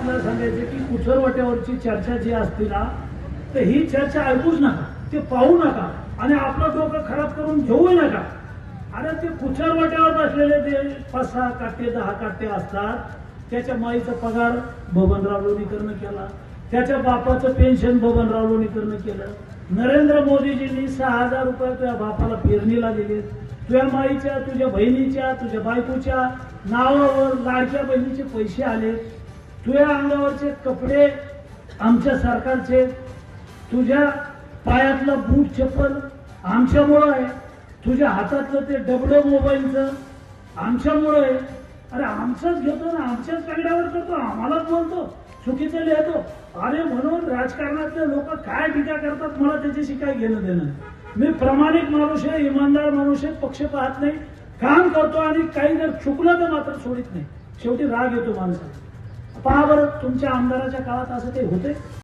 आपल्याला सांगायचं की कुठरवट्यावरची चर्चा जी असते ना तर ही चर्चा ऐकूच नका ते पाहू नका आणि आपलं डोकं खराब करून घेऊ नका. आणि ते कुठरवट्यावर बसलेले ते पाच सहा काटे दहा काटे असतात त्याच्या माईचा पगार बबनराव लोणीकरनं केला त्याच्या बापाचं पेन्शन बबनराव लोणीकरनं केलं नरेंद्र मोदीजींनी सहा हजार रुपये तुझ्या बापाला पेरणीला दिले तुझ्या माईच्या तुझ्या बहिणीच्या तुझ्या बायकोच्या नावावर लाडक्या बहिणीचे पैसे आले तुझ्या अंगावरचे कपडे आमच्या सरकारचे तुझ्या पायातलं बूट चप्पल आमच्यामुळं आहे तुझ्या हातातलं ते डबडं मोबाईलचं आमच्यामुळं आहे. अरे आमचंच घेतो ना आमच्याच पगड्यावर करतो आम्हालाच बोलतो चुकीचं लिहितो. अरे म्हणून राजकारणातले लोक काय टीका करतात मला त्याच्याशी काय घेणं देणं नाही. मी प्रामाणिक माणूस आहे इमानदार माणूस आहे पक्ष पाहत नाही काम करतो आणि काही जर चुकलं तर मात्र सोडित नाही. शेवटी राग येतो माणसाला. पहा बरं तुमच्या आमदाराच्या काळात असं ते होते